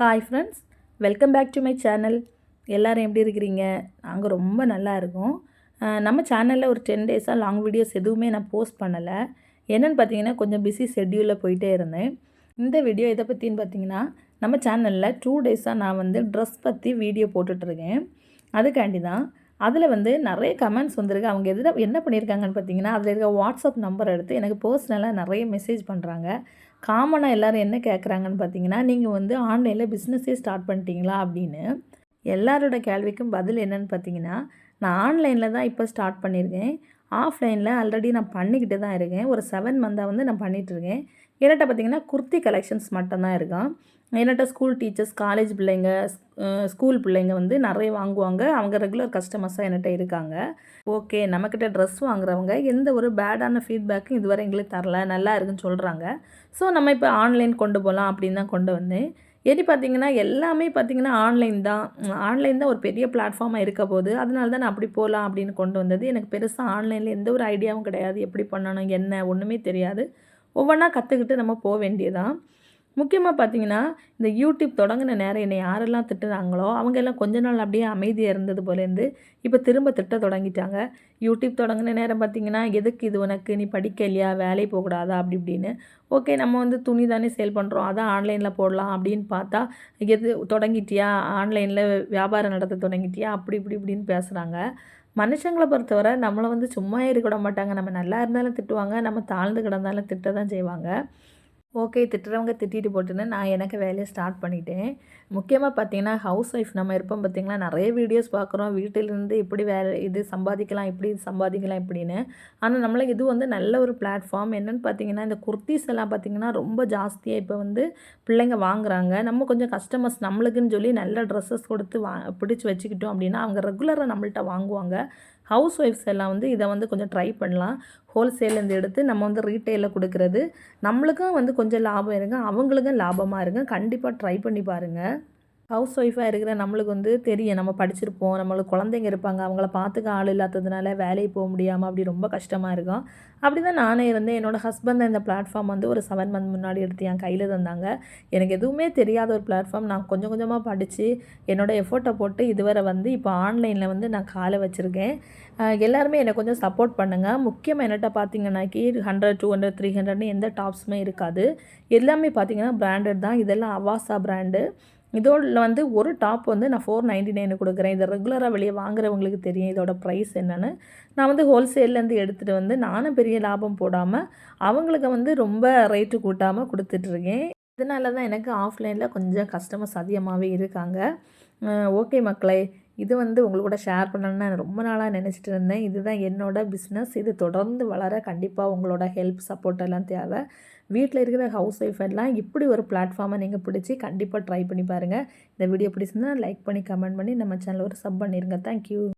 Hi friends welcome back to my channel எல்லோரும் எப்படி இருக்கிறீங்க? நாங்கள் ரொம்ப நல்லா இருக்கோம். நம்ம சேனலில் ஒரு டென் டேஸாக லாங் வீடியோஸ் எதுவுமே நான் போஸ்ட் பண்ணலை. என்னென்னு பார்த்தீங்கன்னா கொஞ்சம் பிஸி ஷெட்யூலில் போயிட்டே இருந்தேன். இந்த வீடியோ எதை பற்றின்னு பார்த்தீங்கன்னா நம்ம சேனலில் டூ டேஸாக நான் வந்து ட்ரெஸ் பற்றி வீடியோ போட்டுட்ருக்கேன் அதுக்காண்டி தான் அதில் வந்து நிறைய கமெண்ட்ஸ் வந்திருக்கு. அவங்க எதிர என்ன பண்ணியிருக்காங்கன்னு பார்த்தீங்கன்னா அதில் இருக்க வாட்ஸ்அப் நம்பர் எடுத்து எனக்கு பர்சனலாக நிறைய மெசேஜ் பண்ணுறாங்க காமனாக எல்லோரும் என்ன கேட்குறாங்கன்னு பார்த்தீங்கன்னா நீங்கள் வந்து ஆன்லைனில் பிஸ்னஸே ஸ்டார்ட் பண்ணிட்டீங்களா அப்படின்னு எல்லாரோட கேள்விக்கும் பதில் என்னன்னு பார்த்தீங்கன்னா நான் ஆன்லைனில் தான் இப்போ ஸ்டார்ட் பண்ணியிருக்கேன். ஆஃப்லைனில் ஆல்ரெடி நான் பண்ணிக்கிட்டு தான் இருக்கேன். ஒரு செவன் மந்தாக வந்து நான் பண்ணிகிட்ருக்கேன் என்கிட்ட பார்த்தீங்கன்னா குர்த்தி கலெக்ஷன்ஸ் மட்டும்தான் இருக்கான். என்னட்ட ஸ்கூல் டீச்சர்ஸ் காலேஜ் பிள்ளைங்க ஸ்கூல் பிள்ளைங்க வந்து நிறைய வாங்குவாங்க. அவங்க ரெகுலர் கஸ்டமர்ஸாக என்கிட்ட இருக்காங்க. ஓகே நம்மக்கிட்ட ட்ரெஸ் வாங்குறவங்க எந்த ஒரு பேடான ஃபீட்பேக்கும் இதுவரை எங்களுக்கு தரல. நல்லா இருக்குன்னு சொல்கிறாங்க ஸோ நம்ம இப்போ ஆன்லைன் கொண்டு போகலாம் அப்படின்னு தான் கொண்டு வந்தேன். எது பார்த்தீங்கன்னா எல்லாமே பார்த்தீங்கன்னா ஆன்லைன் தான். ஆன்லைன் தான் ஒரு பெரிய பிளாட்ஃபார்மாக இருக்க போது அதனால தான் நான் அப்படி போகலாம் அப்படின்னு கொண்டு வந்தது. எனக்கு பெருசாக ஆன்லைனில் எந்த ஒரு ஐடியாவும் கிடையாது. எப்படி பண்ணணும் என்ன ஒன்றுமே தெரியாது. ஒவ்வொன்றா கற்றுக்கிட்டு நம்ம போக வேண்டியதான் முக்கியமாக பார்த்தீங்கன்னா இந்த யூடியூப் தொடங்கின நேரம் என்னை யாரெல்லாம் திட்டுறாங்களோ அவங்க எல்லாம் கொஞ்ச நாள் அப்படியே அமைதியாக இருந்தது போலேருந்து இப்போ திரும்ப திட்ட தொடங்கிட்டாங்க. யூடியூப் தொடங்கின நேரம் பார்த்தீங்கன்னா எதுக்கு இது உனக்கு? நீ படிக்கலையா வேலை போகக்கூடாதா அப்படி இப்படின்னு. ஓகே நம்ம வந்து துணி தானே சேல் பண்ணுறோம் அதான் ஆன்லைனில் போடலாம். அப்படின்னு பார்த்தா எது தொடங்கிட்டியா? ஆன்லைனில் வியாபாரம் நடத்த தொடங்கிட்டியா? அப்படி இப்படி இப்படின்னு பேசுகிறாங்க மனுஷங்களை பொறுத்தவரை நம்மளை வந்து சும்மா இருக்க விட மாட்டாங்க. நம்ம நல்லா இருந்தாலும் திட்டுவாங்க. நம்ம தாழ்ந்து கிடந்தாலும் திட்ட தான் செய்வாங்க. ஓகே திட்டுறவங்க திட்டிட்டு போட்டுன்னு நான் எனக்கு வேலையை ஸ்டார்ட் பண்ணிட்டேன். முக்கியமாக பார்த்தீங்கன்னா ஹவுஸ் ஒய்ஃப் நம்ம இருப்போம் பார்த்திங்களா நிறைய வீடியோஸ் பார்க்குறோம் வீட்டிலேருந்து இப்படி வேலை இது சம்பாதிக்கலாம் இப்படி சம்பாதிக்கலாம் இப்படின்னு. ஆனால் நம்மளுக்கு இது வந்து நல்ல ஒரு பிளாட்ஃபார்ம் என்னென்னு பார்த்தீங்கன்னா இந்த குர்த்திஸ் எல்லாம் பார்த்திங்கன்னா ரொம்ப ஜாஸ்தியாக இப்போ வந்து பிள்ளைங்க வாங்குறாங்க. நம்ம கொஞ்சம் கஸ்டமர்ஸ் நம்மளுக்குன்னு சொல்லி நல்ல ட்ரெஸ்ஸஸ் கொடுத்து வா பிடிச்சி வச்சுக்கிட்டோம் அப்படின்னா அவங்க ரெகுலராக நம்மள்கிட்ட வாங்குவாங்க. ஹவுஸ் ஒய்ஃப்ஸ் எல்லாம் வந்து இதை வந்து கொஞ்சம் ட்ரை பண்ணலாம். ஹோல்சேலேருந்து எடுத்து நம்ம வந்து ரீட்டெயிலில் கொடுக்குறது. நம்மளுக்கும் வந்து கொஞ்சம் லாபம் இருங்க அவங்களுக்கும் லாபமாக இருங்க. கண்டிப்பாக ட்ரை பண்ணி பாருங்கள் ஹவுஸ் ஒய்ஃபாக இருக்கிற நம்மளுக்கு வந்து தெரியும். நம்ம படிச்சிருப்போம். நம்மளுக்கு குழந்தைங்க இருப்பாங்க. அவங்கள பார்த்துக்க ஆள் இல்லாததுனால வேலைக்கு போக முடியாமல் அப்படி ரொம்ப கஷ்டமாக இருக்கும். அப்படி தான் நானே இருந்தேன். என்னோடய ஹஸ்பண்ட் இந்த பிளாட்ஃபார்ம் வந்து ஒரு செவன் மந்த் முன்னாடி எடுத்து என் கையில் தந்தாங்க. எனக்கு எதுவுமே தெரியாத ஒரு பிளாட்ஃபார்ம் நான் கொஞ்சம் கொஞ்சமாக படித்து என்னோடய எஃபோர்ட்டை போட்டு இதுவரை வந்து இப்போ ஆன்லைனில் வந்து நான் காலை வச்சுருக்கேன். எல்லாருமே என்னை கொஞ்சம் சப்போர்ட் பண்ணுங்கள் முக்கியமாக என்னட்ட பார்த்தீங்கன்னாக்கி ஹண்ட்ரட் டூ ஹண்ட்ரட் த்ரீ ஹண்ட்ரட்னு எந்த டாப்ஸுமே இருக்காது. எல்லாமே பார்த்தீங்கன்னா பிராண்டட் தான். இதெல்லாம் அவாசா பிராண்டு இதோட வந்து ஒரு டாப் வந்து நான் ஃபோர் நைன்டி நைனு கொடுக்குறேன். இதை ரெகுலராக வெளியே வாங்குறவங்களுக்கு தெரியும் இதோட ப்ரைஸ் என்னென்னு. நான் வந்து ஹோல்சேல்லேருந்து எடுத்துகிட்டு வந்து நானும் பெரிய லாபம் போடாமல் அவங்களுக்கு வந்து ரொம்ப ரேட்டு கூட்டாமல் கொடுத்துட்ருக்கேன். இதனால தான் எனக்கு ஆஃப்லைனில் கொஞ்சம் கஸ்டமர்ஸ் அதிகமாகவே இருக்காங்க. ஓகே மக்களே இது வந்து உங்களோட ஷேர் பண்ணணும்னு நான் ரொம்ப நாளாக நினச்சிட்டு இருந்தேன். இதுதான் என்னோட பிஸ்னஸ் இது தொடர்ந்து வளர கண்டிப்பாக உங்களோட ஹெல்ப் சப்போர்ட் எல்லாம் தேவை. வீட்டில் இருக்கிற ஹவுஸ் ஒய்ஃப் எல்லாம் இப்படி ஒரு பிளாட்ஃபார்மை நீங்கள் பிடிச்சி கண்டிப்பாக ட்ரை பண்ணி பாருங்கள் இந்த வீடியோ பிடிச்சிருந்தா லைக் பண்ணி கமெண்ட் பண்ணி நம்ம சேனல் ஒரு சப் பண்ணிடுங்க தேங்க்யூ